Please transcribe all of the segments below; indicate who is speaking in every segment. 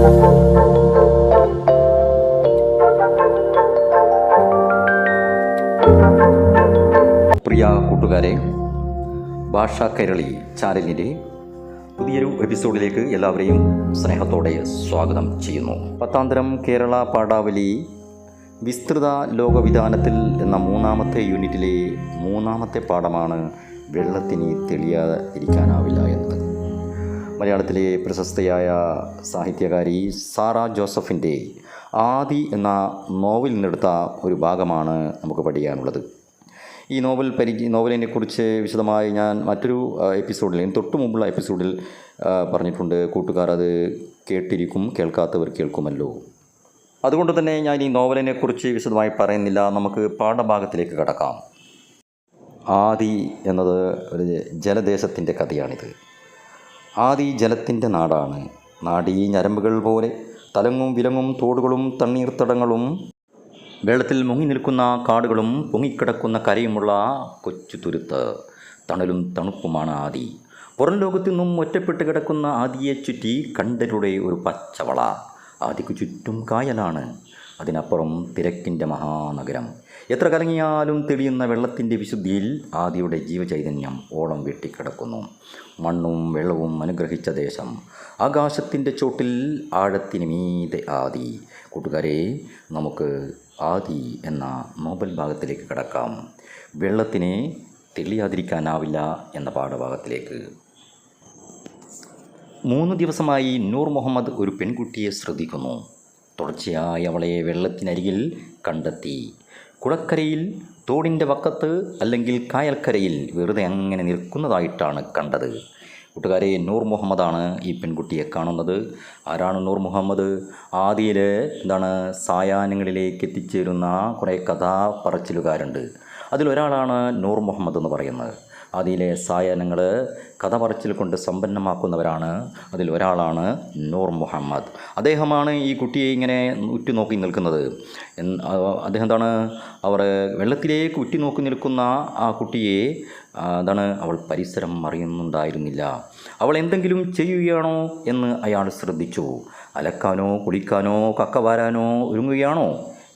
Speaker 1: പ്രിയ കൂട്ടുകാരെ ഭാഷ കൈരളി ചാനലിന്റെ പുതിയൊരു എപ്പിസോഡിലേക്ക് എല്ലാവരെയും സ്നേഹത്തോടെ സ്വാഗതം ചെയ്യുന്നു. പത്താന്തരം കേരള പാഠാവലി വിസ്തൃത ലോകവിധാനത്തിൽ എന്ന മൂന്നാമത്തെ യൂണിറ്റിലെ മൂന്നാമത്തെ പാഠമാണ് വെള്ളത്തിന് തെളിയാതിരിക്കാനാവില്ല. മലയാളത്തിലെ പ്രശസ്തയായ സാഹിത്യകാരി സാറ ജോസഫിന്റെ ആദി എന്ന നോവലിൽ നിന്നെടുത്ത ഒരു ഭാഗമാണ് നമുക്ക് പഠിക്കാനുള്ളത്. ഈ നോവൽ പരി നോവലിനെ കുറിച്ച് വിശദമായി ഞാൻ മറ്റൊരു എപ്പിസോഡിൽ തൊട്ടു മുമ്പുള്ള എപ്പിസോഡിൽ പറഞ്ഞിട്ടുണ്ട്. കൂട്ടുകാർ അത് കേട്ടിരിക്കും കേൾക്കാത്തവർ കേൾക്കുമല്ലോ. അതുകൊണ്ട് തന്നെ ഞാൻ ഈ നോവലിനെ കുറിച്ച് വിശദമായി പറയുന്നില്ല. നമുക്ക് പാഠഭാഗത്തിലേക്ക് കടക്കാം. ആദി എന്നത് ഒരു ജലദേശത്തിന്റെ കഥയാണിത്. ആദി ജലത്തിന്റെ നാടാണ്. നാടീ ഞരമ്പുകൾ പോലെ തലങ്ങും വിലങ്ങും തോടുകളും തണ്ണീർത്തടങ്ങളും വെള്ളത്തിൽ മുങ്ങി നിൽക്കുന്ന കാടുകളും പൊങ്ങിക്കിടക്കുന്ന കരയുമുള്ള കൊച്ചു തുരുത്ത്. തണലും തണുപ്പുമാണ് ആദി. പുറം ലോകത്തു നിന്നും ഒറ്റപ്പെട്ട് കിടക്കുന്ന ആദിയെ ചുറ്റി കണ്ടരുടെ ഒരു പച്ചവള. ആദിക്ക് ചുറ്റും കായലാണ്. അതിനപ്പുറം തിരക്കിന്റെ മഹാനഗരം. എത്ര കലങ്ങിയാലും തെളിയുന്ന വെള്ളത്തിന്റെ വിശുദ്ധിയിൽ ആദിയുടെ ജീവചൈതന്യം ഓളം വെട്ടിക്കിടക്കുന്നു. മണ്ണും വെള്ളവും അനുഗ്രഹിച്ച ദേശം ആകാശത്തിന്റെ ചോട്ടിൽ ആഴത്തിന് മീതെ ആദി. കൂട്ടുകാരെ നമുക്ക് ആദി എന്ന നോബൽ ഭാഗത്തിലേക്ക് കിടക്കാം. വെള്ളത്തിനെ തെളിയാതിരിക്കാനാവില്ല എന്ന പാഠഭാഗത്തിലേക്ക്. മൂന്ന് ദിവസമായി നൂർ മുഹമ്മദ് ഒരു പെൺകുട്ടിയെ ശ്രദ്ധിക്കുന്നു. തുടർച്ചയായി അവളെ വെള്ളത്തിനരികിൽ കണ്ടെത്തി. കുളക്കരയിൽ തോടിന്റെ വക്കത്ത് അല്ലെങ്കിൽ കായൽക്കരയിൽ വെറുതെ അങ്ങനെ നിൽക്കുന്നതായിട്ടാണ് കണ്ടത്. കൂട്ടുകാരെ നൂർ മുഹമ്മദാണ് ഈ പെൺകുട്ടിയെ കാണുന്നത്. ആരാണ് നൂർ മുഹമ്മദ്? ആദിയിൽ എന്താണ് സായാഹ്നങ്ങളിലേക്ക് എത്തിച്ചേരുന്ന കുറേ കഥാപറച്ചിലുകാരുണ്ട്. അതിലൊരാളാണ് നൂർ മുഹമ്മദ് എന്ന് പറയുന്നത്. അതിലെ സായാഹ്നങ്ങൾ കഥ പറച്ചിൽ കൊണ്ട് സമ്പന്നമാക്കുന്നവരാണ്. അതിൽ ഒരാളാണ് നൂർ മുഹമ്മദ്. അദ്ദേഹമാണ് ഈ കുട്ടിയെ ഇങ്ങനെ ഉറ്റുനോക്കി നിൽക്കുന്നത്. അദ്ദേഹം എന്താണ് അവർ വെള്ളത്തിലേക്ക് ഉറ്റുനോക്കി നിൽക്കുന്ന ആ കുട്ടിയെ എന്താണ് അവൾ പരിസരം അറിയുന്നുണ്ടായിരുന്നില്ല അവൾ എന്തെങ്കിലും ചെയ്യുകയാണോ എന്ന് അയാൾ ശ്രദ്ധിച്ചു. അലക്കാനോ കുളിക്കാനോ കക്ക വാരാനോ ഒരുങ്ങുകയാണോ?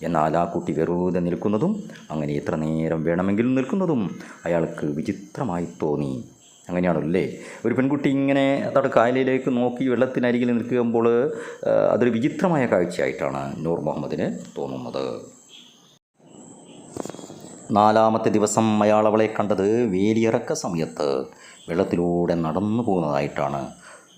Speaker 1: എന്നാൽ ആ കുട്ടി വെറുതെ നിൽക്കുന്നതും അങ്ങനെ എത്ര നേരം വേണമെങ്കിലും നിൽക്കുന്നതും അയാൾക്ക് വിചിത്രമായി തോന്നി. അങ്ങനെയാണല്ലേ? ഒരു പെൺകുട്ടി ഇങ്ങനെ അതാണ് കായലിലേക്ക് നോക്കി വെള്ളത്തിനരികിൽ നിൽക്കുമ്പോൾ അതൊരു വിചിത്രമായ കാഴ്ചയായിട്ടാണ് നൂർ മുഹമ്മദിന് തോന്നുന്നത്. നാലാമത്തെ ദിവസം അയാൾ അവളെ കണ്ടത് വേലിയിറക്ക സമയത്ത്. വെള്ളത്തിലൂടെ നടന്നു പോകുന്നതായിട്ടാണ്.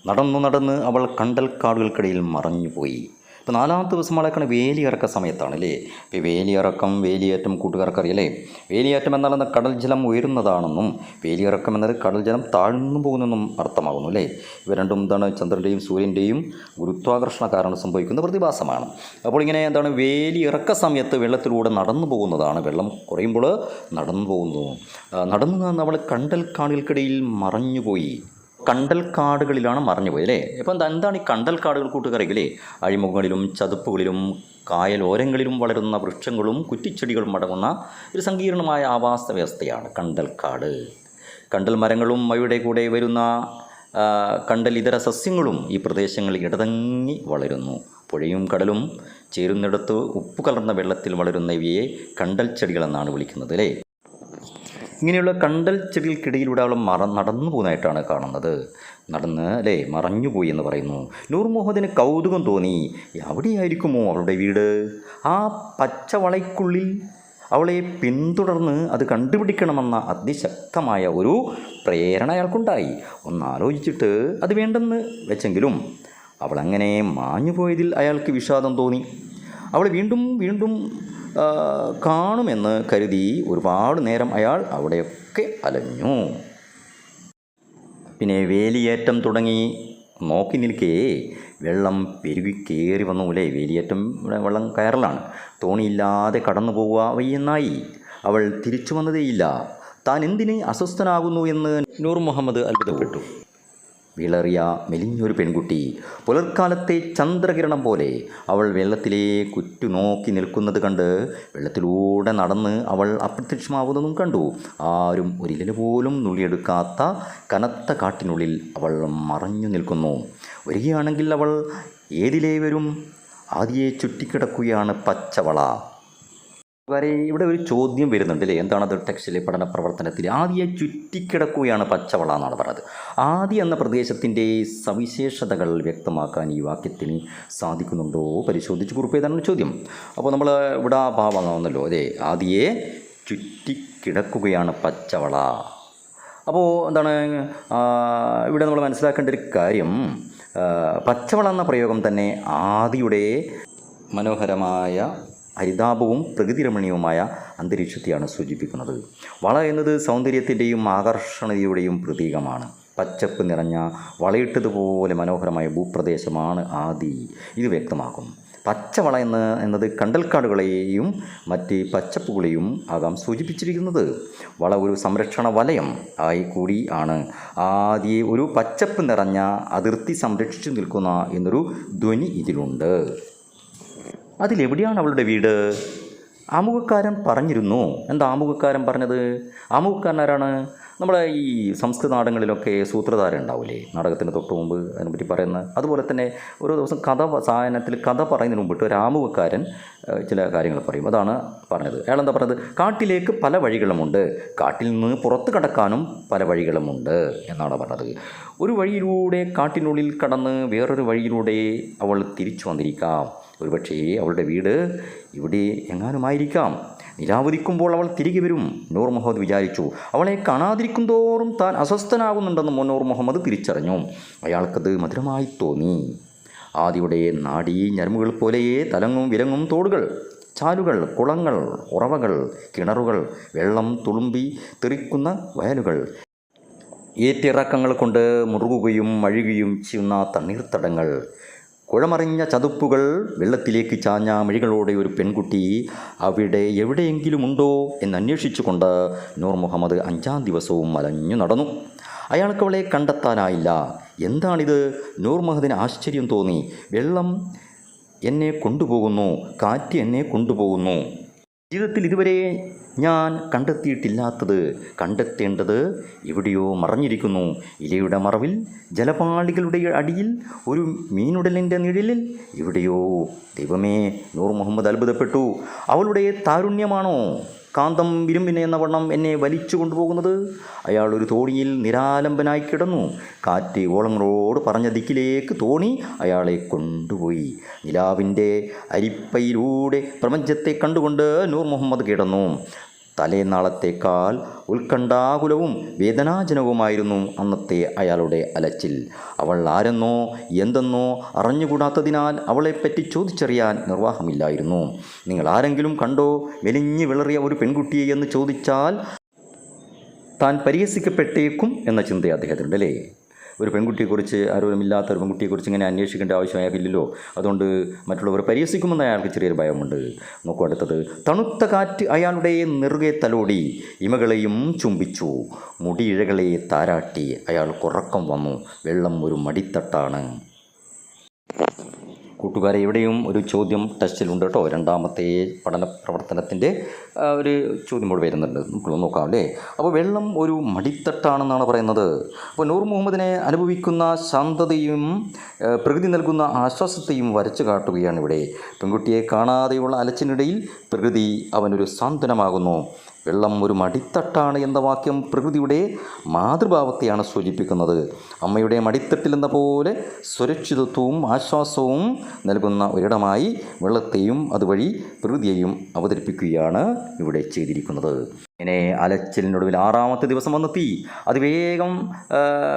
Speaker 1: നടന്നു നടന്ന് അവൾ കണ്ടൽക്കാടുകൾക്കിടയിൽ മറഞ്ഞുപോയി. ഇപ്പോൾ നാലാമത്തെ ദിവസം അവളെ വേലിയിറക്ക സമയത്താണ് അല്ലേ ഇപ്പോൾ വേലിയിറക്കം വേലിയേറ്റം കൂട്ടുകാർക്കറിയല്ലേ വേലിയേറ്റം എന്നാൽ കടൽ ജലം ഉയരുന്നതാണെന്നും വേലിയിറക്കം എന്നത് കടൽ ജലം താഴ്ന്നു പോകുന്നെന്നും അർത്ഥമാകുന്നു അല്ലേ? ഇവ രണ്ടും എന്താണ് ചന്ദ്രന്റെയും സൂര്യന്റെയും ഗുരുത്വാകർഷണ കാരണം സംഭവിക്കുന്ന പ്രതിഭാസമാണ്. അപ്പോൾ ഇങ്ങനെ എന്താണ് വേലിയിറക്ക സമയത്ത് വെള്ളത്തിലൂടെ നടന്നു പോകുന്നതാണ്. വെള്ളം കുറയുമ്പോൾ നടന്നു പോകുന്നു. നടന്നു നമ്മൾ കണ്ടൽ കാണികൾക്കിടയിൽ മറഞ്ഞുപോയി. കണ്ടൽ കാടുകളിലാണ് മറഞ്ഞുപോയത് അല്ലേ എന്താ- എന്താണ് ഈ കണ്ടൽ കാടുകൾ കൂട്ടുകറിയില്ലേ അഴിമുഖങ്ങളിലും ചതുപ്പുകളിലും കായലോരങ്ങളിലും വളരുന്ന വൃക്ഷങ്ങളും കുറ്റിച്ചെടികളും അടങ്ങുന്ന ഒരു സങ്കീർണമായ ആവാസ വ്യവസ്ഥയാണ് കാട് കണ്ടൽ മരങ്ങളും അവയുടെ കൂടെ വരുന്ന കണ്ടൽ ഇതര സസ്യങ്ങളും ഈ പ്രദേശങ്ങളിൽ ഇടതങ്ങി വളരുന്നു. പുഴയും കടലും ചേരുന്നിടത്ത് ഉപ്പ് കലർന്ന വെള്ളത്തിൽ വളരുന്ന ഇവയെ കണ്ടൽ ചെടികളെന്നാണ് വിളിക്കുന്നത് അല്ലേ? ഇങ്ങനെയുള്ള കണ്ടൽ ചെടികൾക്കിടയിലൂടെ അവൾ മറ നടന്നു പോകുന്നതായിട്ടാണ് കാണുന്നത്. നടന്ന് അല്ലേ മറഞ്ഞുപോയി എന്ന് പറയുന്നു. നൂർ മുഹമ്മദിന് കൗതുകം തോന്നി. എവിടെയായിരിക്കുമോ അവളുടെ വീട്? ആ പച്ചവളയ്ക്കുള്ളിൽ അവളെ പിന്തുടർന്ന് അത് കണ്ടുപിടിക്കണമെന്ന അതിശക്തമായ ഒരു പ്രേരണ അയാൾക്കുണ്ടായി. ഒന്ന് ആലോചിച്ചിട്ട് അത് വേണ്ടെന്ന് വെച്ചെങ്കിലും അവളങ്ങനെ അങ്ങനെ മാഞ്ഞു പോയതിൽ അയാൾക്ക് വിഷാദം തോന്നി. അവൾ വീണ്ടും വീണ്ടും കാണുമെന്ന് കരുതി ഒരുപാട് നേരം അയാൾ അവിടെയൊക്കെ അലഞ്ഞു. പിന്നെ വേലിയേറ്റം തുടങ്ങി. നോക്കി നിൽക്കേ വെള്ളം പെരുകി കയറി വന്നു അല്ലേ? വേലിയേറ്റം വെള്ളം കയറലാണ്. തോണിയില്ലാതെ കടന്നു പോവുക വയ്യെന്നായി. അവൾ തിരിച്ചു വന്നതേയില്ല. താൻ എന്തിനെ അസ്വസ്ഥനാകുന്നു എന്ന് നൂർ മുഹമ്മദ് അത്ഭുതപ്പെട്ടു. വിളറിയ മെലിഞ്ഞൊരു പെൺകുട്ടി പുലർക്കാലത്തെ ചന്ദ്രകിരണം പോലെ അവൾ വെള്ളത്തിലേക്ക് ഉറ്റുനോക്കി നിൽക്കുന്നത് കണ്ട് വെള്ളത്തിലൂടെ നടന്ന് അവൾ അപ്രത്യക്ഷമാവുന്നതും കണ്ടു. ആരും ഒരില പോലും നുള്ളിയെടുക്കാത്ത കനത്ത കാട്ടിനുള്ളിൽ അവൾ മറഞ്ഞു നിൽക്കുന്നു. വരികയാണെങ്കിൽ അവൾ ഏതിലേവരും ആദിയെ ചുറ്റിക്കിടക്കുകയാണ് പച്ചവള. വരെ ഇവിടെ ഒരു ചോദ്യം വരുന്നുണ്ട് അല്ലേ എന്താണത് ടെക്സ്റ്റിലെ പഠന പ്രവർത്തനത്തിൽ? ആദിയെ ചുറ്റിക്കിടക്കുകയാണ് പച്ചവള എന്നാണ് പറഞ്ഞത്. ആദി എന്ന പ്രദേശത്തിന്റെ സവിശേഷതകൾ വ്യക്തമാക്കാൻ ഈ വാക്യത്തിന് സാധിക്കുന്നുണ്ടോ? പരിശോധിച്ച് കുറിപ്പേതാണ് ചോദ്യം. അപ്പോൾ നമ്മൾ ഇവിടെ ഭാവമാകുന്നല്ലോ അതെ ആദിയെ ചുറ്റിക്കിടക്കുകയാണ് പച്ചവള. അപ്പോൾ എന്താണ് ഇവിടെ നമ്മൾ മനസ്സിലാക്കേണ്ട ഒരു കാര്യം പച്ചവള എന്ന പ്രയോഗം തന്നെ ആദിയുടെ മനോഹരമായ ഹരിതാപവും പ്രകൃതിരമണീയവുമായ അന്തരീക്ഷത്തെയാണ് സൂചിപ്പിക്കുന്നത്. വള എന്നത് സൗന്ദര്യത്തിന്റെയും ആകർഷണീയതയുടെയും പ്രതീകമാണ്. പച്ചപ്പ് നിറഞ്ഞ വളയിട്ടതുപോലെ മനോഹരമായ ഭൂപ്രദേശമാണ് ആദി. ഇത് വ്യക്തമാക്കും. പച്ചവള എന്ന് എന്നത് കണ്ടൽക്കാടുകളെയും മറ്റ് പച്ചപ്പുകളെയും ആകാം സൂചിപ്പിച്ചിരിക്കുന്നത്. വള ഒരു സംരക്ഷണ വലയം ആയി കൂടി ആണ്. ആദ്യ ഒരു പച്ചപ്പ് നിറഞ്ഞ അതിർത്തി സംരക്ഷിച്ചു നിൽക്കുന്ന എന്നൊരു ധ്വനി ഇതിലുണ്ട്. അതിലെവിടെയാണ് അവളുടെ വീട്? ആമുഖക്കാരൻ പറഞ്ഞിരുന്നു. എന്താ ആമുഖക്കാരൻ പറഞ്ഞത്? ആമുഖക്കാരൻ ആരാണ്? നമ്മുടെ ഈ സംസ്കൃത നാടകങ്ങളിലൊക്കെ സൂത്രധാരൻ ഉണ്ടാവില്ലേ നാടകത്തിന് തൊട്ട് മുമ്പ് അതിനെപ്പറ്റി പറയുന്ന. അതുപോലെ തന്നെ ഓരോ ദിവസം കഥ സായനത്തിൽ കഥ പറയുന്നതിന് മുമ്പിട്ട് ഒരു ആമുഖക്കാരൻ ചില കാര്യങ്ങൾ പറയും. അതാണ് പറഞ്ഞത്. അയാൾ എന്താ പറഞ്ഞത്? കാട്ടിലേക്ക് പല വഴികളുമുണ്ട്. കാട്ടിൽ നിന്ന് പുറത്ത് കടക്കാനും പല വഴികളുമുണ്ട് എന്നാണ് പറഞ്ഞത്. ഒരു വഴിയിലൂടെ കാട്ടിനുള്ളിൽ കടന്ന് വേറൊരു വഴിയിലൂടെ അവൾ തിരിച്ചു വന്നിരിക്കാം. ഒരുപക്ഷേ അവളുടെ വീട് ഇവിടെ എങ്ങാനുമായിരിക്കാം. നിരാവധിക്കുമ്പോൾ അവൾ തിരികെ വരും നൂർ മുഹമ്മദ് വിചാരിച്ചു. അവളെ കാണാതിരിക്കും തോറും താൻ അസ്വസ്ഥനാകുന്നുണ്ടെന്ന് മുന്നൂർ മുഹമ്മദ് തിരിച്ചറിഞ്ഞു. അയാൾക്കത് മധുരമായി തോന്നി. ആദിയുടെ നാടി ഞരമ്പുകൾ പോലെയേ തലങ്ങും വിലങ്ങും തോടുകൾ. ചാലുകൾ കുളങ്ങൾ ഉറവകൾ കിണറുകൾ വെള്ളം തുളുമ്പി തെറിക്കുന്ന വയലുകൾ. ഏറ്റിറക്കങ്ങൾ കൊണ്ട് മുറുകുകയും മഴുകയും ചെയ്യുന്ന തണ്ണീർത്തടങ്ങൾ. കുഴമറിഞ്ഞ ചതുപ്പുകൾ വെള്ളത്തിലേക്ക് ചാഞ്ഞ മിഴികളോടെ ഒരു പെൺകുട്ടി അവിടെ എവിടെയെങ്കിലും ഉണ്ടോ എന്ന് അന്വേഷിച്ചുകൊണ്ട് നൂർ മുഹമ്മദ് അഞ്ചാം ദിവസവും അലഞ്ഞു നടന്നു. അയാൾക്ക് അവളെ കണ്ടെത്താനായില്ല. എന്താണിത്? നൂർ മുഹമ്മദിന് ആശ്ചര്യം തോന്നി. വെള്ളം എന്നെ കൊണ്ടുപോകുന്നു കാറ്റ് എന്നെ കൊണ്ടുപോകുന്നു. ജീവിതത്തിൽ ഇതുവരെ ഞാൻ കണ്ടെത്തിയിട്ടില്ലാത്തത് കണ്ടെത്തേണ്ടത് എവിടെയോ മറഞ്ഞിരിക്കുന്നു. ഇലയുടെ മറവിൽ ജലപാളികളുടെ അടിയിൽ ഒരു മീനുടലിന്റെ നിഴലിൽ എവിടെയോ ദൈവമേ നൂർ മുഹമ്മദ് അത്ഭുതപ്പെട്ടു. അവളുടെ താരുണ്യമാണോ? കാന്തം വിരുമ്പിനെ എന്ന വണ്ണം എന്നെ വലിച്ചു കൊണ്ടുപോകുന്നത്? അയാൾ ഒരു തോണിയിൽ നിരാലംബനായി കിടന്നു. കാറ്റ് ഓളങ്ങളോട് പറഞ്ഞ ദിക്കിലേക്ക് തോണി അയാളെ കൊണ്ടുപോയി. നിലാവിന്റെ അരിപ്പയിലൂടെ പ്രപഞ്ചത്തെ കണ്ടുകൊണ്ട് നൂർ മുഹമ്മദ് കിടന്നു. തലേനാളത്തേക്കാൾ ഉത്കണ്ഠാകുലവും വേദനാജനകവുമായിരുന്നു അന്നത്തെ അയാളുടെ അലച്ചിൽ. അവൾ ആരെന്നോ എന്തെന്നോ അറിഞ്ഞുകൂടാത്തതിനാൽ അവളെപ്പറ്റി ചോദിച്ചറിയാൻ നിർവാഹമില്ലായിരുന്നു. നിങ്ങൾ ആരെങ്കിലും കണ്ടോ മെലിഞ്ഞു വിളറിയ ഒരു പെൺകുട്ടിയെ എന്ന് ചോദിച്ചാൽ താൻ പരിഹസിക്കപ്പെട്ടേക്കും എന്ന ചിന്ത അദ്ദേഹത്തിനുണ്ട് അല്ലേ ഒരു പെൺകുട്ടിയെക്കുറിച്ച് ആരോഗ്യമില്ലാത്ത ഒരു പെൺകുട്ടിയെക്കുറിച്ച് ഇങ്ങനെ അന്വേഷിക്കേണ്ട ആവശ്യം അയാൾക്കില്ലല്ലോ അതുകൊണ്ട് മറ്റുള്ളവർ പരിഹസിക്കുമെന്ന് അയാൾക്ക് ചെറിയൊരു ഭയമുണ്ട്. നോക്കൂ അടുത്തത്. തണുത്ത കാറ്റ് അയാളുടെ നെറുകെ തലോടി ഇമകളെയും ചുംബിച്ചു. മുടിയിഴകളെ താരാട്ടി. അയാൾ ഉറക്കം വന്നു. വെള്ളം ഒരു മടിത്തട്ടാണ്. കൂട്ടുകാരെ ഇവിടെയും ഒരു ചോദ്യം ടെസ്റ്റിലുണ്ട് കേട്ടോ. രണ്ടാമത്തെ പഠന പ്രവർത്തനത്തിന്റെ ഒരു ചോദ്യം കൂടെ വരുന്നുണ്ട്. നമുക്കൊന്ന് നോക്കാം അല്ലേ? അപ്പോൾ വെള്ളം ഒരു മടിത്തട്ടാണെന്നാണ് പറയുന്നത്. അപ്പോൾ നൂർ മുഹമ്മദിനെ അനുഭവിക്കുന്ന ശാന്തതയും പ്രകൃതി നൽകുന്ന ആശ്വാസത്തെയും വരച്ചു കാട്ടുകയാണ് ഇവിടെ. പെൺകുട്ടിയെ കാണാതെയുള്ള അലച്ചിനിടയിൽ പ്രകൃതി അവനൊരു സാന്ത്വനമാകുന്നു. വെള്ളം ഒരു മടിത്തട്ടാണ് എന്ന വാക്യം പ്രകൃതിയുടെ മാതൃഭാവത്തെയാണ് സൂചിപ്പിക്കുന്നത്. അമ്മയുടെ മടിത്തട്ടിൽ എന്ന പോലെ സുരക്ഷിതത്വവും ആശ്വാസവും നൽകുന്ന ഒരിടമായി വെള്ളത്തെയും അതുവഴി പ്രകൃതിയെയും അവതരിപ്പിക്കുകയാണ് ഇവിടെ ചെയ്തിരിക്കുന്നത്. ഇങ്ങനെ അലച്ചിലിനൊടുവിൽ ആറാമത്തെ ദിവസം വന്നെത്തി. അതിവേഗം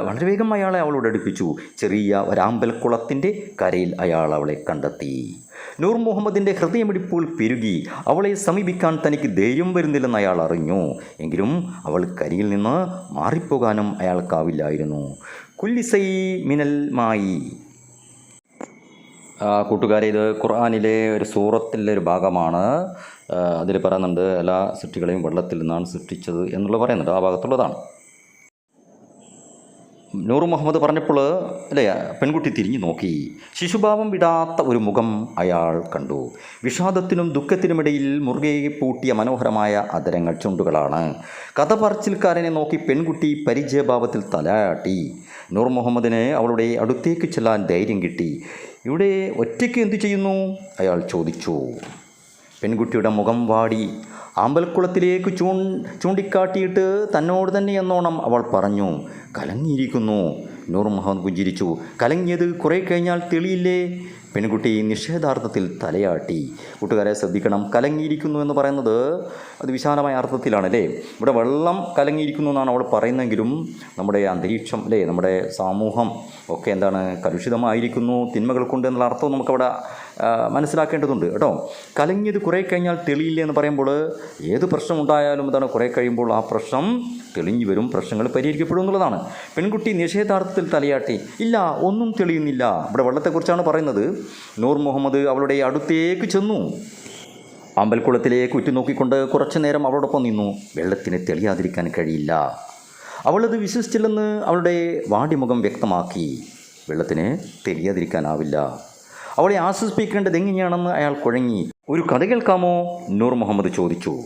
Speaker 1: വളരെ വേഗം അയാളെ അവളോട് അടുപ്പിച്ചു. ചെറിയ ഒരാമ്പൽക്കുളത്തിന്റെ കരയിൽ അയാൾ അവളെ കണ്ടെത്തി. നൂർ മുഹമ്മദിന്റെ ഹൃദയമിടിപ്പുകൾ പെരുകി അവളെ സമീപിക്കാൻ തനിക്ക് ധൈര്യം വരുന്നില്ലെന്ന് അയാൾ അറിഞ്ഞു. എങ്കിലും അവൾ കരിയിൽ നിന്ന് മാറിപ്പോകാനും അയാൾക്കാവില്ലായിരുന്നു. കുല്ലിസൈ മിനൽ മായി. കൂട്ടുകാരെ ഇത് ഖുർആാനിലെ ഒരു സൂറത്തിലെ ഒരു ഭാഗമാണ്. അതിൽ പറയുന്നുണ്ട് എല്ലാ സൃഷ്ടികളെയും വെള്ളത്തിൽ നിന്നാണ് സൃഷ്ടിച്ചത് എന്നുള്ളത് പറയുന്നുണ്ട്. ആ ഭാഗത്തുള്ളതാണ്. നൂർ മുഹമ്മദ് പറഞ്ഞപ്പോൾ അല്ലേ പെൺകുട്ടി തിരിഞ്ഞു നോക്കി. ശിശുഭാവം വിടാത്ത ഒരു മുഖം അയാൾ കണ്ടു. വിഷാദത്തിനും ദുഃഖത്തിനുമിടയിൽ മുറുകെ പൂട്ടിയ മനോഹരമായ അതരങ്ങൾ ചുണ്ടുകളാണ്. കഥ പറച്ചിൽക്കാരനെ നോക്കി പെൺകുട്ടി പരിചയഭാവത്തിൽ തലയാട്ടി. നൂർ മുഹമ്മദിന് അവളുടെ അടുത്തേക്ക് ചെല്ലാൻ ധൈര്യം കിട്ടി. ഇവിടെ ഒറ്റയ്ക്ക് എന്തു ചെയ്യുന്നു? അയാൾ ചോദിച്ചു. പെൺകുട്ടിയുടെ മുഖം വാടി ആമ്പൽക്കുളത്തിലേക്ക് ചൂ ചൂണ്ടിക്കാട്ടിയിട്ട് തന്നോട് തന്നെ എന്നോണം അവൾ പറഞ്ഞു കലങ്ങിയിരിക്കുന്നു. നൂർ മുഹമ്മദ് പുഞ്ചിരിച്ചു കലങ്ങിയത് കുറേ കഴിഞ്ഞാൽ തെളിയില്ലേ? പെൺകുട്ടി നിഷേധാർത്ഥത്തിൽ തലയാട്ടി കൂട്ടുകാരെ ശ്രദ്ധിക്കണം കലങ്ങിയിരിക്കുന്നു എന്ന് പറയുന്നത് അത് വിശാലമായ അർത്ഥത്തിലാണ് അല്ലേ ഇവിടെ വെള്ളം കലങ്ങിയിരിക്കുന്നു എന്നാണ് അവൾ പറയുന്നതെങ്കിലും നമ്മുടെ അന്തരീക്ഷം അല്ലേ നമ്മുടെ സമൂഹം ഒക്കെ എന്താണ് കലുഷിതമായിരിക്കുന്നു തിന്മകൾ കൊണ്ട് എന്നുള്ള അർത്ഥം നമുക്കവിടെ മനസ്സിലാക്കേണ്ടതുണ്ട് കേട്ടോ. കലങ്ങിയത് കുറേ കഴിഞ്ഞാൽ തെളിയില്ല എന്ന് പറയുമ്പോൾ ഏത് പ്രശ്നം ഉണ്ടായാലും എന്താണ് കുറേ കഴിയുമ്പോൾ ആ പ്രശ്നം തെളിഞ്ഞു വരും പ്രശ്നങ്ങൾ പരിഹരിക്കപ്പെടും എന്നുള്ളതാണ്. പെൺകുട്ടി നിഷേധാർത്ഥത്തിൽ തലയാട്ടി ഇല്ല ഒന്നും തെളിയുന്നില്ല. ഇവിടെ വെള്ളത്തെക്കുറിച്ചാണ് പറയുന്നത്. നൂർ മുഹമ്മദ് അവളുടെ അടുത്തേക്ക് ചെന്നു. അമ്പൽക്കുളത്തിലേക്ക് ഉറ്റുനോക്കിക്കൊണ്ട് കുറച്ചു നേരം അവളോടൊപ്പം നിന്നു. വെള്ളത്തിന് തെളിയാതിരിക്കാൻ കഴിയില്ല. അവളത് വിശ്വസിച്ചില്ലെന്ന് അവളുടെ വാടിമുഖം വ്യക്തമാക്കി. വെള്ളത്തിന് തെളിയാതിരിക്കാനാവില്ല. അവളെ ആശ്വസിപ്പിക്കേണ്ടത് എങ്ങനെയാണെന്ന് അയാൾ കുഴങ്ങി. ഒരു കഥ കേൾക്കാമോ? നൂർ മുഹമ്മദ് ചോദിച്ചു.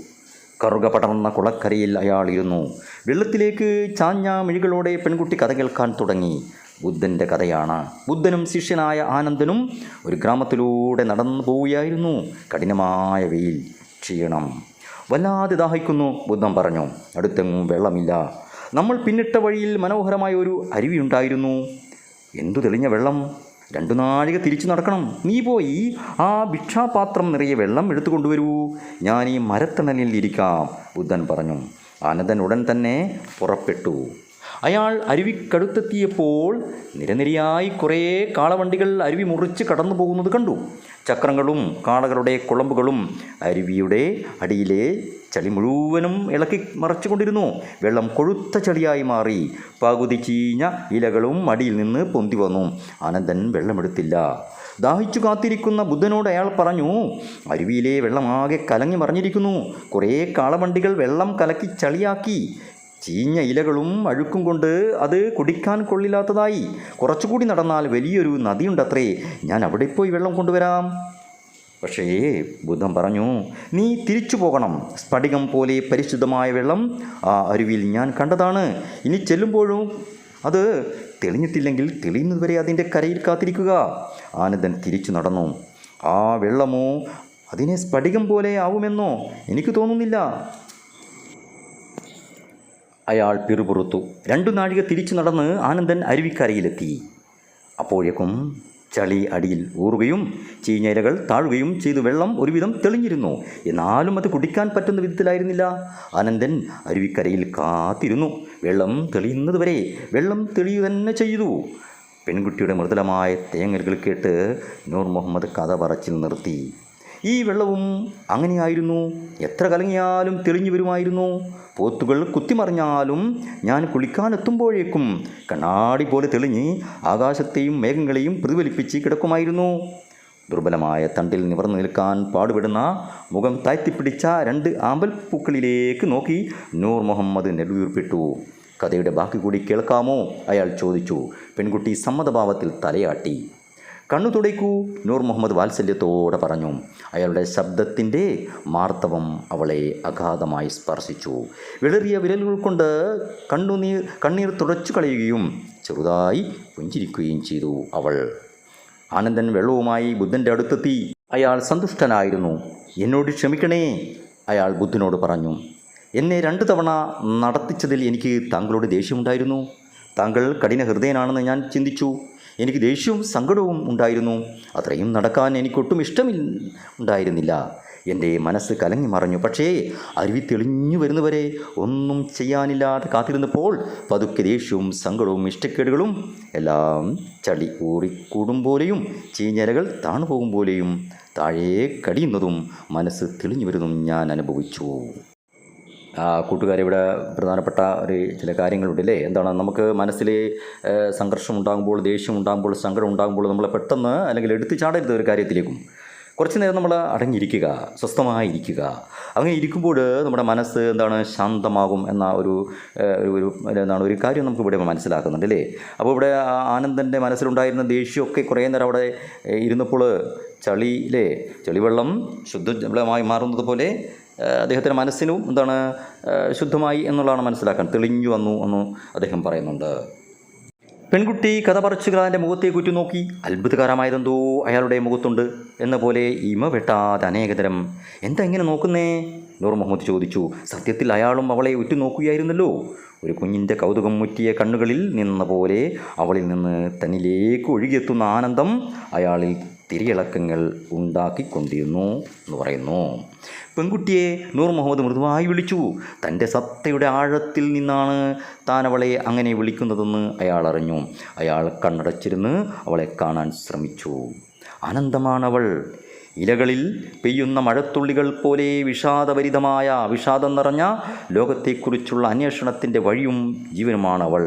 Speaker 1: കറുക പടർന്ന കുളക്കരയിൽ അയാൾ ഇരുന്നു. വെള്ളത്തിലേക്ക് ചാഞ്ഞ മിഴികളോടെ പെൺകുട്ടി കഥ കേൾക്കാൻ തുടങ്ങി. ബുദ്ധന്റെ കഥയാണ്. ബുദ്ധനും ശിഷ്യനായ ആനന്ദനും ഒരു ഗ്രാമത്തിലൂടെ നടന്നു പോവുകയായിരുന്നു. കഠിനമായ വെയിൽ ക്ഷീണം. വല്ലാതെ ദാഹിക്കുന്നു ബുദ്ധൻ പറഞ്ഞു. അടുത്തെങ്ങും വെള്ളമില്ല. നമ്മൾ പിന്നിട്ട വഴിയിൽ മനോഹരമായ ഒരു അരുവിയുണ്ടായിരുന്നു എന്തു തെളിഞ്ഞ വെള്ളം? രണ്ടു നാഴിക തിരിച്ചു നടക്കണം. നീ പോയി ആ ഭിക്ഷാപാത്രം നിറയെ വെള്ളം എടുത്തു കൊണ്ടുവരൂ. ഞാൻ ഈ മരത്തണലിൽ ഇരിക്കാം ബുദ്ധൻ പറഞ്ഞു. അനന്തൻ ഉടൻ തന്നെ പുറപ്പെട്ടു. അയാൾ അരുവിക്കടുത്തെത്തിയപ്പോൾ നിരനിരയായി കുറേ കാളവണ്ടികൾ അരുവി മുറിച്ച് കടന്നു പോകുന്നത് കണ്ടു. ചക്രങ്ങളും കാളകളുടെ കുളമ്പുകളും അരുവിയുടെ അടിയിലെ ചളി മുഴുവനും ഇളക്കി മറച്ചുകൊണ്ടിരുന്നു. വെള്ളം കൊഴുത്ത ചളിയായി മാറി. പകുതി ചീഞ്ഞ ഇലകളും അടിയിൽ നിന്ന് പൊന്തി വന്നു. ആനന്ദൻ വെള്ളമെടുത്തില്ല. ദാഹിച്ചു കാത്തിരിക്കുന്ന ബുദ്ധനോട് അയാൾ പറഞ്ഞു അരുവിയിലെ വെള്ളമാകെ കലങ്ങി മറിഞ്ഞിരിക്കുന്നു. കുറേ കാളവണ്ടികൾ വെള്ളം കലക്കി ചളിയാക്കി. ചീഞ്ഞ ഇലകളും അഴുക്കും കൊണ്ട് അത് കുടിക്കാൻ കൊള്ളില്ലാത്തതായി. കുറച്ചുകൂടി നടന്നാൽ വലിയൊരു നദിയുണ്ടത്രേ. ഞാൻ അവിടെ പോയി വെള്ളം കൊണ്ടുവരാം. പക്ഷേ ബുദ്ധൻ പറഞ്ഞു നീ തിരിച്ചു പോകണം. സ്ഫടികം പോലെ പരിശുദ്ധമായ വെള്ളം ആ അരുവിയിൽ ഞാൻ കണ്ടതാണ്. ഇനി ചെല്ലുമ്പോഴും അത് തെളിഞ്ഞിട്ടില്ലെങ്കിൽ തെളിയുന്നതുവരെ അതിന്റെ കരയിൽ കാത്തിരിക്കുക. ആനന്ദൻ തിരിച്ചു നടന്നു. ആ വെള്ളമോ അതിനെ സ്ഫടികം പോലെ ആവുമെന്നോ എനിക്ക് തോന്നുന്നില്ല. അയാൾ പിറുപുറുത്തു. രണ്ടു നാഴിക തിരിച്ചു നടന്ന് ആനന്ദൻ അരുവിക്കരയിലെത്തി. അപ്പോഴേക്കും ചളി അടിയിൽ ഊറുകയും ചീഞ്ഞയിലകൾ താഴുകയും ചെയ്തു വെള്ളം ഒരുവിധം തെളിഞ്ഞിരുന്നു. എന്നാലും അത് കുടിക്കാൻ പറ്റുന്ന വിധത്തിലായിരുന്നില്ല. ആനന്ദൻ അരുവിക്കരയിൽ കാത്തിരുന്നു. വെള്ളം തെളിയുന്നത് വരെ വെള്ളം തെളിയുക തന്നെ ചെയ്തു. പെൺകുട്ടിയുടെ മൃദുലമായ തേങ്ങലുകൾ കേട്ട് നൂർ മുഹമ്മദ് കഥ പറച്ചിൽ നിർത്തി. ഈ വെള്ളവും അങ്ങനെയായിരുന്നു. എത്ര കലങ്ങിയാലും തെളിഞ്ഞു വരുമായിരുന്നു. പോത്തുകൾ കുത്തിമറിഞ്ഞാലും ഞാൻ കുളിക്കാനെത്തുമ്പോഴേക്കും കണ്ണാടി പോലെ തെളിഞ്ഞ് ആകാശത്തെയും മേഘങ്ങളെയും പ്രതിഫലിപ്പിച്ച് കിടക്കുമായിരുന്നു. ദുർബലമായ തണ്ടിൽ നിവർന്നു നിൽക്കാൻ പാടുപെടുന്ന മുഖം താഴ്ത്തിപ്പിടിച്ച രണ്ട് ആമ്പൽ പൂക്കളിലേക്ക് നോക്കി നൂർ മുഹമ്മദ് നെടുവീർപ്പിട്ടു. കഥയുടെ ബാക്കി കൂടി കേൾക്കാമോ? അയാൾ ചോദിച്ചു. പെൺകുട്ടി സമ്മതഭാവത്തിൽ തലയാട്ടി. കണ്ണു തുടയ്ക്കൂ. നൂർ മുഹമ്മദ് വാത്സല്യത്തോടെ പറഞ്ഞു. അയാളുടെ ശബ്ദത്തിന്റെ മാർത്തവം അവളെ അഗാധമായി സ്പർശിച്ചു. വിളറിയ വിരലുകൾ കൊണ്ട് കണ്ണുനീർ കണ്ണീർ തുടച്ചു കളയുകയും ചെറുതായി പുഞ്ചിരിക്കുകയും ചെയ്തു അവൾ. ആനന്ദൻ വെള്ളവുമായി ബുദ്ധന്റെ അടുത്തെത്തി. അയാൾ സന്തുഷ്ടനായിരുന്നു. എന്നോട് ക്ഷമിക്കണേ അയാൾ ബുദ്ധനോട് പറഞ്ഞു. എന്നെ രണ്ട് തവണ നടത്തിച്ചതിൽ എനിക്ക് താങ്കളോട് ദേഷ്യമുണ്ടായിരുന്നു. താങ്കൾ കഠിന ഹൃദയനാണെന്ന് ഞാൻ ചിന്തിച്ചു. എനിക്ക് ദേഷ്യവും സങ്കടവും ഉണ്ടായിരുന്നു. അത്രയും നടക്കാൻ എനിക്കൊട്ടും ഇഷ്ടമില്ല ഉണ്ടായിരുന്നില്ല. എന്റെ മനസ്സ് കലങ്ങി മറഞ്ഞു. പക്ഷേ അരുവി തെളിഞ്ഞു വരുന്നവരെ ഒന്നും ചെയ്യാനില്ലാതെ കാത്തിരുന്നപ്പോൾ പതുക്കെ ദേഷ്യവും സങ്കടവും ഇഷ്ടക്കേടുകളും എല്ലാം ചളി ഊറിക്കൂടും പോലെയും ചീഞ്ഞരകൾ താണു പോകും പോലെയും താഴേ കടിയുന്നതും മനസ്സ് തെളിഞ്ഞു വരുന്നതും ഞാൻ അനുഭവിച്ചു. ആ കൂട്ടുകാരെ ഇവിടെ പ്രധാനപ്പെട്ട ഒരു ചില കാര്യങ്ങളുണ്ട് അല്ലേ എന്താണ് നമുക്ക് മനസ്സിൽ സംഘർഷം ഉണ്ടാകുമ്പോൾ ദേഷ്യം ഉണ്ടാകുമ്പോൾ സങ്കടം ഉണ്ടാകുമ്പോൾ നമ്മളെ പെട്ടെന്ന് അല്ലെങ്കിൽ എടുത്തു ചാടരുത് ഒരു കാര്യത്തിലേക്കും. കുറച്ച് നേരം നമ്മൾ അടങ്ങിയിരിക്കുക സ്വസ്ഥമായിരിക്കുക. അങ്ങനെ ഇരിക്കുമ്പോൾ നമ്മുടെ മനസ്സ് എന്താണ് ശാന്തമാകും എന്ന ഒരു ഒരു എന്താണ് ഒരു കാര്യം നമുക്ക് ഇവിടെ മനസ്സിലാക്കുന്നുണ്ട് അല്ലേ? അപ്പോൾ ഇവിടെ ആനന്ദന്റെ മനസ്സിലുണ്ടായിരുന്ന ദേഷ്യമൊക്കെ കുറേ നേരം അവിടെ ഇരുന്നപ്പോൾ ചളിയിലെ ചളിവെള്ളം ശുദ്ധമായി മാറുന്നത് പോലെ അദ്ദേഹത്തിന്റെ മനസ്സിനും എന്താണ് ശുദ്ധമായി എന്നുള്ളതാണ് മനസ്സിലാക്കാൻ തെളിഞ്ഞു വന്നു എന്ന് അദ്ദേഹം പറയുന്നുണ്ട്. പെൺകുട്ടി കഥ പറച്ചുകാരന്റെ മുഖത്തേക്ക് ഉറ്റുനോക്കി അത്ഭുതകരമായതെന്തോ അയാളുടെ മുഖത്തുണ്ട് എന്ന പോലെ ഇമ വെട്ടാതെ അനേകതരം എന്താ ഇങ്ങനെ നോക്കുന്നേ? നൂർ മുഹമ്മദ് ചോദിച്ചു. സത്യത്തിൽ അയാളും അവളെ ഉറ്റുനോക്കുകയായിരുന്നല്ലോ ഒരു കുഞ്ഞിന്റെ കൗതുകം മുറ്റിയ കണ്ണുകളിൽ നിന്ന പോലെ അവളിൽ നിന്ന് തന്നിലേക്ക് ഒഴുകിയെത്തുന്ന ആനന്ദം അയാളിൽ തിരിയിളക്കങ്ങൾ ഉണ്ടാക്കിക്കൊണ്ടിരുന്നു എന്ന് പറയുന്നു. പെൺകുട്ടിയെ നൂർ മുഹമ്മദ് മൃദുവായി വിളിച്ചു. തന്റെ സത്തയുടെ ആഴത്തിൽ നിന്നാണ് താൻ അവളെ അങ്ങനെ വിളിക്കുന്നതെന്ന് അയാൾ അറിഞ്ഞു. അയാൾ കണ്ണടച്ചിരുന്ന് അവളെ കാണാൻ ശ്രമിച്ചു. ആനന്ദമാണവൾ. ഇലകളിൽ പെയ്യുന്ന മഴത്തുള്ളികൾ പോലെ വിഷാദഭരിതമായ വിഷാദം നിറഞ്ഞ ലോകത്തെക്കുറിച്ചുള്ള അന്വേഷണത്തിന്റെ വഴിയും ജീവനുമാണവൾ.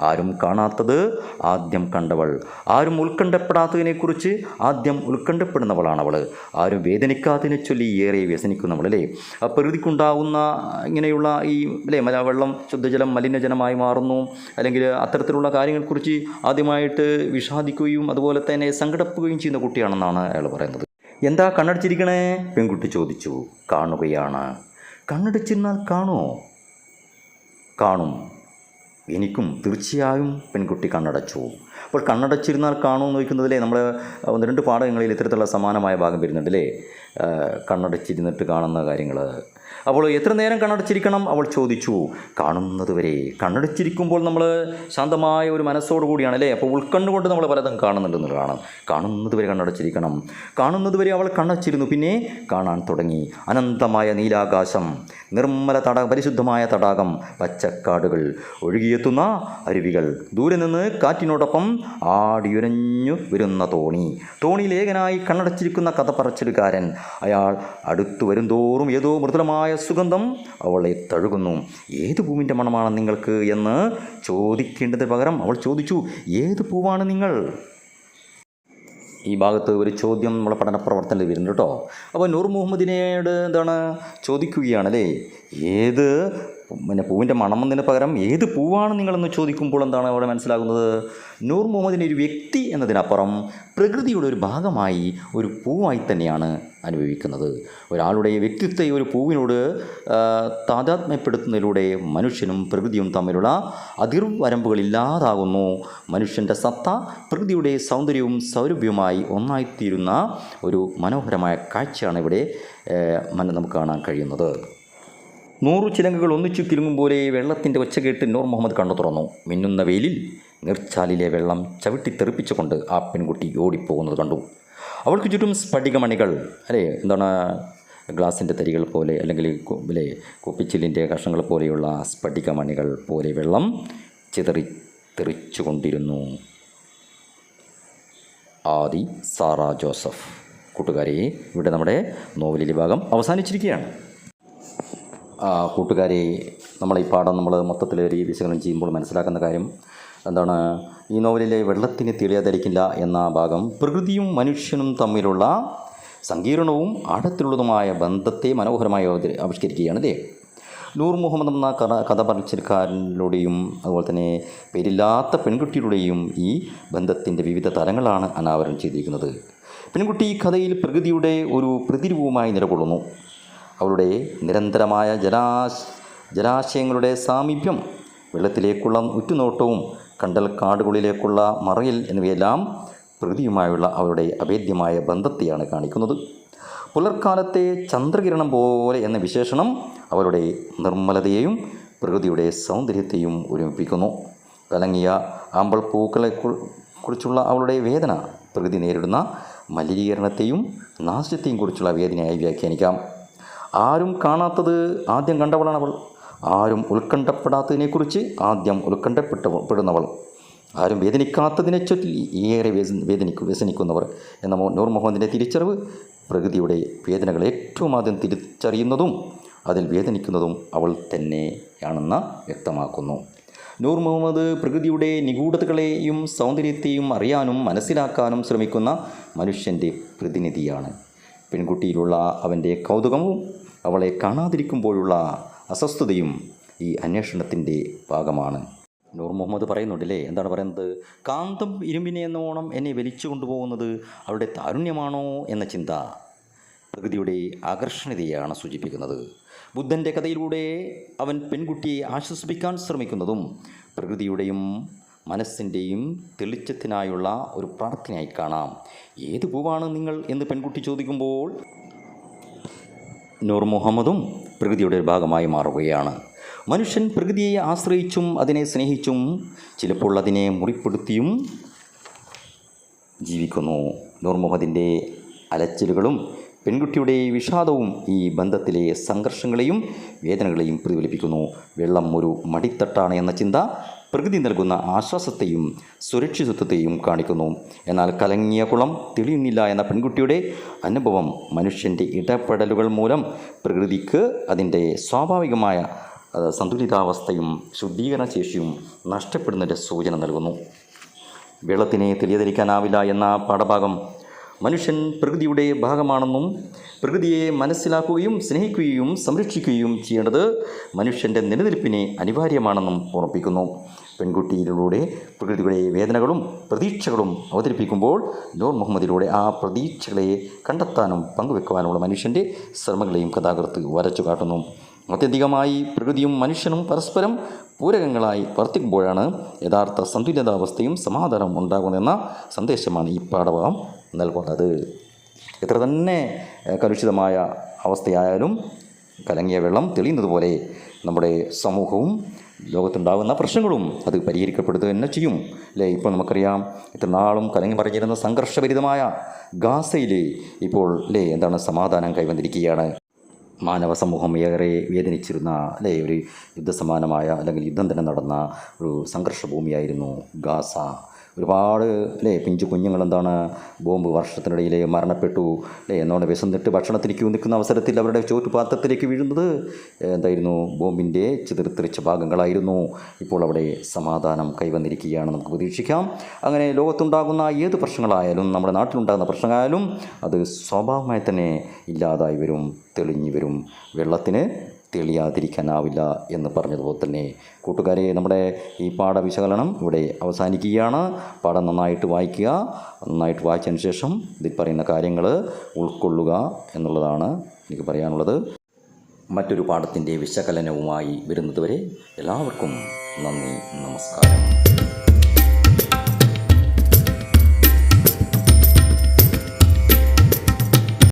Speaker 1: ആരും കാണാത്തത് ആദ്യം കണ്ടവൾ. ആരും ഉത്കണ്ഠപ്പെടാത്തതിനെക്കുറിച്ച് ആദ്യം ഉത്കണ്ഠപ്പെടുന്നവളാണവൾ. ആരും വേദനിക്കാത്തതിനെ ചൊല്ലി ഏറെ വ്യസനിക്കുന്നവൾ അല്ലേ ആ പ്രകൃതിക്കുണ്ടാവുന്ന ഇങ്ങനെയുള്ള ഈ അല്ലേ മല വെള്ളം ശുദ്ധജലം മലിനജലമായി മാറുന്നു. അല്ലെങ്കിൽ അത്തരത്തിലുള്ള കാര്യങ്ങളെക്കുറിച്ച് ആദ്യമായിട്ട് വിഷാദിക്കുകയും അതുപോലെ തന്നെ സങ്കടപ്പെടുകയും ചെയ്യുന്ന കുട്ടിയാണെന്നാണ് അയാൾ പറയുന്നത്. എന്താ കണ്ണടച്ചിരിക്കണേ? പെൺകുട്ടി ചോദിച്ചു. കാണുകയാണ്. കണ്ണടച്ചിരുന്നാൽ കാണുമോ? കാണും. എനിക്കും തീർച്ചയായും പെൺകുട്ടി കണ്ണടച്ചു. അപ്പോൾ കണ്ണടച്ചിരുന്നാൽ കാണുമെന്ന് ചോദിക്കുന്നതിലേ നമ്മൾ ഒന്ന് രണ്ട് പാഠങ്ങളിൽ ഇത്തരത്തിലുള്ള സമാനമായ ഭാഗം വരുന്നുണ്ടല്ലേ? കണ്ണടച്ചിരുന്നിട്ട് കാണുന്ന കാര്യങ്ങൾ അപ്പോൾ എത്ര നേരം കണ്ണടച്ചിരിക്കണം? അവൾ ചോദിച്ചു. കാണുന്നതുവരെ കണ്ണടച്ചിരിക്കുമ്പോൾ നമ്മൾ ശാന്തമായ ഒരു മനസ്സോടു കൂടിയാണ് അല്ലേ അപ്പോൾ ഉൾക്കണ്ണുകൊണ്ട് നമ്മൾ പലതും കാണുന്നുണ്ടെന്നുള്ളതാണ് കാണുന്നത് കാണുന്നതുവരെ കണ്ണടച്ചിരിക്കണം. കാണുന്നതുവരെ അവൾ കണ്ണടച്ചിരുന്നു. പിന്നെ കാണാൻ തുടങ്ങി. അനന്തമായ നീലാകാശം നിർമ്മല തടാകം പരിശുദ്ധമായ തടാകം പച്ചക്കാടുകൾ ഒഴുകിയെത്തുന്ന അരുവികൾ ദൂരെ നിന്ന് കാറ്റിനോടൊപ്പം ആടിയുരഞ്ഞു വരുന്ന തോണി. തോണിയിലേകനായി കണ്ണടച്ചിരിക്കുന്ന കഥ പറച്ചിലുകാരൻ അയാൾ അടുത്തു വരുംതോറും ഏതോ മൃദുലമായ സുഗന്ധം അവളെ തഴുകുന്നു. ഏത് പൂവിന്റെ മണമാണ് നിങ്ങൾക്ക് എന്ന് ചോദിക്കേണ്ടതിന് പകരം അവൾ ചോദിച്ചു ഏത് പൂവാണ് നിങ്ങൾ? ഈ ഭാഗത്ത് ഒരു ചോദ്യം നമ്മളെ പഠന പ്രവർത്തനത്തിൽ വരുന്നുണ്ട് കേട്ടോ. അപ്പോൾ നൂർ മുഹമ്മദിനോട് എന്താണ്? ചോദിക്കുകയാണല്ലേ ഏത് പിന്നെ പൂവിന്റെ മണം എന്നതിന് പകരം ഏത് പൂവാണ് നിങ്ങളെന്ന് ചോദിക്കുമ്പോൾ എന്താണ് അവിടെ മനസ്സിലാകുന്നത്? നൂർ മുഹമ്മദിന്റെ ഒരു വ്യക്തി എന്നതിനപ്പുറം പ്രകൃതിയുടെ ഒരു ഭാഗമായി ഒരു പൂവായി തന്നെയാണ് അനുഭവിക്കുന്നത്. ഒരാളുടെ വ്യക്തിത്വത്തെ ഒരു പൂവിനോട് താതാത്മ്യപ്പെടുത്തുന്നതിലൂടെ മനുഷ്യനും പ്രകൃതിയും തമ്മിലുള്ള അതിർവരമ്പുകളില്ലാതാകുന്നു. മനുഷ്യന്റെ സത്ത പ്രകൃതിയുടെ സൗന്ദര്യവും സൗരഭ്യവുമായി ഒന്നായിത്തീരുന്ന ഒരു മനോഹരമായ കാഴ്ചയാണ് ഇവിടെ നമുക്ക് കാണാൻ കഴിയുന്നത്. നൂറു ചിലങ്കകൾ ഒന്നിച്ചു കിലുങ്ങും പോലെ വെള്ളത്തിന്റെ ഒച്ച കേട്ട് നൂർ മുഹമ്മദ് കണ്ണു തുറന്നു. മിന്നുന്ന വെയിലിൽ നീർച്ചാലിലെ വെള്ളം ചവിട്ടി തെറിപ്പിച്ചുകൊണ്ട് ആ പെൺകുട്ടി ഓടിപ്പോകുന്നത് കണ്ടു. അവൾക്ക് ചുറ്റും സ്ഫടികമണികൾ അല്ലേ എന്താണ് ഗ്ലാസിന്റെ തരികൾ പോലെ അല്ലെങ്കിൽ അല്ലേ കുപ്പിച്ചില്ലിന്റെ കഷ്ണങ്ങൾ പോലെയുള്ള സ്ഫടികമണികൾ പോലെ വെള്ളം ചിതറി തെറിച്ചു കൊണ്ടിരുന്നു ആദി സാറ ജോസഫ്. കൂട്ടുകാരെ ഇവിടെ നമ്മുടെ നോവലിലെ ഭാഗം അവസാനിച്ചിരിക്കുകയാണ്. കൂട്ടുകാരെ നമ്മൾ ഈ പാഠം നമ്മൾ മൊത്തത്തിൽ ഒരു വിശകലനം ചെയ്യുമ്പോൾ മനസ്സിലാക്കുന്ന കാര്യം എന്താണ് ഈ നോവലിലെ വെള്ളത്തിന് തെളിയാതിരിക്കില്ല എന്ന ഭാഗം പ്രകൃതിയും മനുഷ്യനും തമ്മിലുള്ള സങ്കീർണവും ആഴത്തിലുള്ളതുമായ ബന്ധത്തെ മനോഹരമായി ആവിഷ്കരിക്കുകയാണ് അല്ലേ നൂർ മുഹമ്മദ് എന്ന കഥ കഥ പറച്ചിൽക്കാരനിലൂടെയും അതുപോലെ തന്നെ പേരില്ലാത്ത പെൺകുട്ടിയുടെയും ഈ ബന്ധത്തിന്റെ വിവിധ തലങ്ങളാണ് അനാവരണം ചെയ്തിരിക്കുന്നത്. പെൺകുട്ടി ഈ കഥയിൽ പ്രകൃതിയുടെ ഒരു പ്രതിരൂപമായി നിലകൊള്ളുന്നു. അവളുടെ നിരന്തരമായ ജലാശ ജലാശയങ്ങളുടെ സാമീപ്യം വെള്ളത്തിലേക്കുള്ള ഉറ്റുനോട്ടവും കണ്ടൽ കാടുകളിലേക്കുള്ള മറയൽ എന്നിവയെല്ലാം പ്രകൃതിയുമായുള്ള അവരുടെ അഭേദ്യമായ ബന്ധത്തെയാണ് കാണിക്കുന്നത്. പുലർക്കാലത്തെ ചന്ദ്രകിരണം പോലെ എന്ന വിശേഷണം അവരുടെ നിർമ്മലതയെയും പ്രകൃതിയുടെ സൗന്ദര്യത്തെയും ഒരുമിപ്പിക്കുന്നു. കലങ്ങിയ ആമ്പൽ പൂക്കളെ കുറിച്ചുള്ള അവളുടെ വേദന പ്രകൃതി നേരിടുന്ന മലിനീകരണത്തെയും നാശത്തെയും കുറിച്ചുള്ള വേദനയായി വ്യാഖ്യാനിക്കാം. ആരും കാണാത്തത് ആദ്യം കണ്ടവളാണ് അവൾ ആരും ഉത്കണ്ഠപ്പെടാത്തതിനെക്കുറിച്ച് ആദ്യം ഉത്കണ്ഠപ്പെട്ട പെടുന്നവൾ ആരും വേദനിക്കാത്തതിനെ ചൊല്ലി ഏറെ വേദ വേദനിക്കു വ്യസനിക്കുന്നവർ. എന്ന നൂർ മുഹമ്മദിന്റെ തിരിച്ചറിവ് പ്രകൃതിയുടെ വേദനകൾ ഏറ്റവും ആദ്യം തിരിച്ചറിയുന്നതും അതിൽ വേദനിക്കുന്നതും അവൾ തന്നെയാണെന്ന് വ്യക്തമാക്കുന്നു. നൂർ മുഹമ്മദ് പ്രകൃതിയുടെ നിഗൂഢതകളെയും സൗന്ദര്യത്തെയും അറിയാനും മനസ്സിലാക്കാനും ശ്രമിക്കുന്ന മനുഷ്യന്റെ പ്രതിനിധിയാണ് പെൺകുട്ടിയിലുള്ള അവന്റെ കൗതുകവും അവളെ കാണാതിരിക്കുമ്പോഴുള്ള അസ്വസ്ഥതയും ഈ അന്വേഷണത്തിന്റെ ഭാഗമാണ്. നൂർ മുഹമ്മദ് പറയുന്നുണ്ടല്ലേ? എന്താണ് പറയുന്നത്? കാന്തം ഇരുമ്പിനെ എന്നോണം എന്നെ വലിച്ചു കൊണ്ടുപോകുന്നത് അവളുടെ താരുണ്യമാണോ എന്ന ചിന്ത പ്രകൃതിയുടെ ആകർഷണീയതയാണ് സൂചിപ്പിക്കുന്നത്. ബുദ്ധന്റെ കഥയിലൂടെ അവൻ പെൺകുട്ടിയെ ആശ്വസിപ്പിക്കാൻ ശ്രമിക്കുന്നതും പ്രകൃതിയുടെയും മനസ്സിന്റെയും തെളിച്ചത്തിനായുള്ള ഒരു പ്രാർത്ഥനയായി കാണാം. ഏത് പൂവാണ് നിങ്ങൾ എന്ന് പെൺകുട്ടി ചോദിക്കുമ്പോൾ? നൂർ മുഹമ്മദും പ്രകൃതിയുടെ ഒരു ഭാഗമായി മാറുകയാണ്. മനുഷ്യൻ പ്രകൃതിയെ ആശ്രയിച്ചും അതിനെ സ്നേഹിച്ചും ചിലപ്പോൾ അതിനെ മുറിപ്പെടുത്തിയും ജീവിക്കുന്നു. നൂർ മുഹമ്മദിന്റെ അലച്ചിലുകളും പെൺകുട്ടിയുടെ വിഷാദവും ഈ ബന്ധത്തിലെ സംഘർഷങ്ങളെയും വേദനകളെയും പ്രതിഫലിപ്പിക്കുന്നു. വെള്ളം ഒരു മടിത്തട്ടാണ് എന്ന ചിന്ത പ്രകൃതി നൽകുന്ന ആശ്വാസത്തെയും സുരക്ഷിതത്വത്തെയും കാണിക്കുന്നു. എന്നാൽ കലങ്ങിയ കുളം തെളിയുന്നില്ല എന്ന പെൺകുട്ടിയുടെ അനുഭവം മനുഷ്യന്റെ ഇടപെടലുകൾ മൂലം പ്രകൃതിക്ക് അതിന്റെ സ്വാഭാവികമായ സന്തുലിതാവസ്ഥയും ശുദ്ധീകരണ ശേഷിയും നഷ്ടപ്പെടുന്നതിന്റെ സൂചന നൽകുന്നു. വെള്ളത്തിനെ തെളിയതിരിക്കാനാവില്ല എന്ന പാഠഭാഗം മനുഷ്യൻ പ്രകൃതിയുടെ ഭാഗമാണെന്നും പ്രകൃതിയെ മനസ്സിലാക്കുകയും സ്നേഹിക്കുകയും സംരക്ഷിക്കുകയും ചെയ്യേണ്ടത് മനുഷ്യന്റെ നിലനിൽപ്പിനെ അനിവാര്യമാണെന്നും ഓർമ്മിപ്പിക്കുന്നു. പെൺകുട്ടിയിലൂടെ പ്രകൃതിയുടെ വേദനകളും പ്രതീക്ഷകളും അവതരിപ്പിക്കുമ്പോൾ നൂർ മുഹമ്മദിലൂടെ ആ പ്രതീക്ഷകളെ കണ്ടെത്താനും പങ്കുവെക്കുവാനുമുള്ള മനുഷ്യന്റെ ശ്രമങ്ങളെയും കഥാകൃത്ത് വരച്ചു കാട്ടുന്നു അത്യധികമായി പ്രകൃതിയും മനുഷ്യനും പരസ്പരം പൂരകങ്ങളായി വർത്തിക്കുമ്പോഴാണ് യഥാർത്ഥ സന്തുലിതാവസ്ഥയും സമാധാനവും ഉണ്ടാകുന്നതെന്ന സന്ദേശമാണ് ഈ പാഠഭാഗം നൽകുന്നത് എത്ര തന്നെ കലുഷിതമായ അവസ്ഥയായാലും കലങ്ങിയ വെള്ളം തെളിയുന്നത് പോലെ നമ്മുടെ സമൂഹവും ലോകത്തുണ്ടാകുന്ന പ്രശ്നങ്ങളും അത് പരിഹരിക്കപ്പെടുക തന്നെ ചെയ്യും. അല്ലേ? ഇപ്പോൾ നമുക്കറിയാം ഇത്ര നാളും കലങ്ങി പറഞ്ഞിരുന്ന സംഘർഷഭരിതമായ ഗാസയിൽ ഇപ്പോൾ അല്ലേ എന്താണ് സമാധാനം കൈവന്നിരിക്കുകയാണ്. മാനവ സമൂഹം ഏറെ വേദനിച്ചിരുന്ന അല്ലേ ഒരു യുദ്ധസമാനമായ അല്ലെങ്കിൽ യുദ്ധം തന്നെ നടന്ന ഒരു സംഘർഷഭൂമിയായിരുന്നു ഗാസ. ഒരുപാട് അല്ലേ പിഞ്ചു കുഞ്ഞുങ്ങൾ എന്താണ് ബോംബ് വർഷത്തിനിടയിൽ മരണപ്പെട്ടു അല്ലേ എന്നോട് വിശന്നിട്ട് ഭക്ഷണത്തിന് ക്യൂ നിൽക്കുന്ന അവസരത്തിൽ അവരുടെ ചോറ്റുപാത്രത്തിലേക്ക് വീഴുന്നത് എന്തായിരുന്നു? ബോംബിന്റെ ചിതറിത്തെറിച്ച ഭാഗങ്ങളായിരുന്നു. ഇപ്പോൾ അവിടെ സമാധാനം കൈവന്നിരിക്കുകയാണ് നമുക്ക് പ്രതീക്ഷിക്കാം. അങ്ങനെ ലോകത്തുണ്ടാകുന്ന ഏത് പ്രശ്നങ്ങളായാലും നമ്മുടെ നാട്ടിലുണ്ടാകുന്ന പ്രശ്നങ്ങളായാലും അത് സ്വാഭാവികമായി തന്നെ ഇല്ലാതായി വരും തെളിഞ്ഞു വരും. വെള്ളത്തിന് തെളിയാതിരിക്കാനാവില്ല എന്ന് പറഞ്ഞതുപോലെ തന്നെ കൂട്ടുകാരെ നമ്മുടെ ഈ പാഠവിശകലനം ഇവിടെ അവസാനിക്കുകയാണ്. പാഠം നന്നായിട്ട് വായിക്കുക നന്നായിട്ട് വായിച്ചതിന് ശേഷം ഇതിൽ പറയുന്ന കാര്യങ്ങൾ ഉൾക്കൊള്ളുക എന്നുള്ളതാണ് എനിക്ക് പറയാനുള്ളത്. മറ്റൊരു പാഠത്തിന്റെ വിശകലനവുമായി വരുന്നതുവരെ എല്ലാവർക്കും നന്ദി നമസ്കാരം.